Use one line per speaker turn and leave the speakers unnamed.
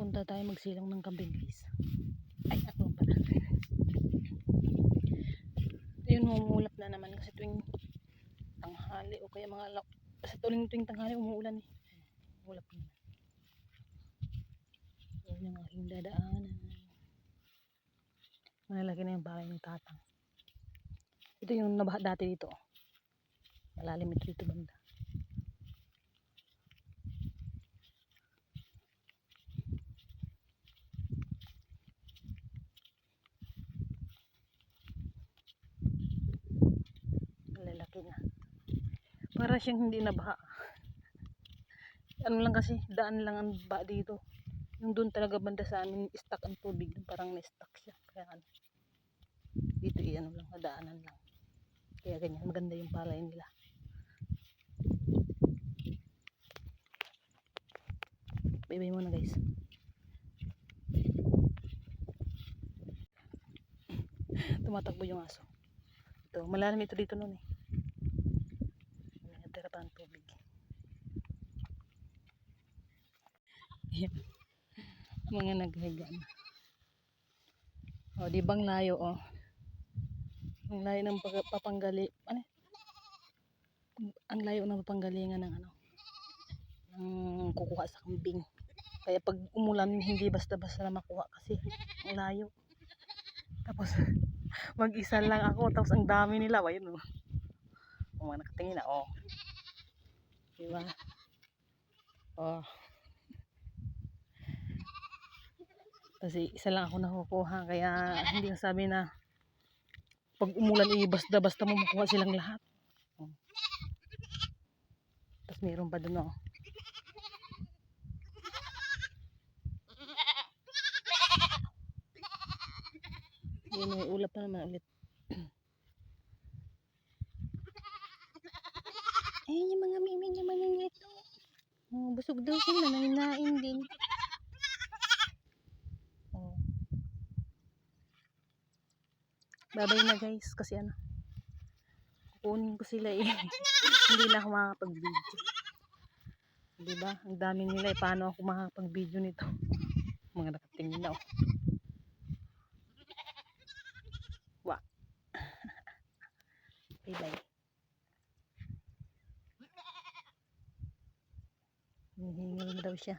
Punta tayo magsilang ng kambing guys. Ay, ako pala. Ayun, humulap na naman kasi tuwing tanghali o kaya mga lak. Sa tuwing tuwing tanghali umuulan eh. Humulap na. Yan yung aking dadaanan. Malalaki na yung bahay ng tatang. Ito yung nabaha dati dito. Malalim ito dito banda. Lalaki na. Para siyang hindi nabaha. Ano lang kasi, daan lang ang ba dito. Yung doon talaga banda sa amin, stuck ang tubig. Parang na-stuck siya. Kaya ano, dito i ano lang, nadaanan lang. Kaya ganyan, maganda yung palay nila. Bye-bye muna guys. Tumatakbo yung aso. Ito, malalim ito dito noon eh. Ang tubig. Ayan. Mga naghiga na. O, di bang layo oh. Ang layo ng papanggali, ano? Ang layo ng papanggalingan ng ano, ng kukuha sa kambing. Kaya pag umulan, hindi basta-basta na makuha kasi ang layo. Tapos, mag-isa lang ako, tapos ang dami nila, ayun oh. O, mga nakatingin na, oh. Diba? Oh. Kasi isa lang ako nakukuha, kaya hindi ang sabi na pag umulan, eh, basta-basta mo makuha silang lahat. Oh. Tapos meron pa dun, oh. Yun, may ulap pa naman ulit. Ayun yung mga busog daw sila, nanginain din. Oh. Babay na guys, kasi ano, kukunin ko sila eh. Hindi na ako makakapag-video. Diba? Ang dami nila eh, paano ako makakapag-video nito? Mga nakatingin na oh. Wa. bye bye. Hinihingal na daw siya.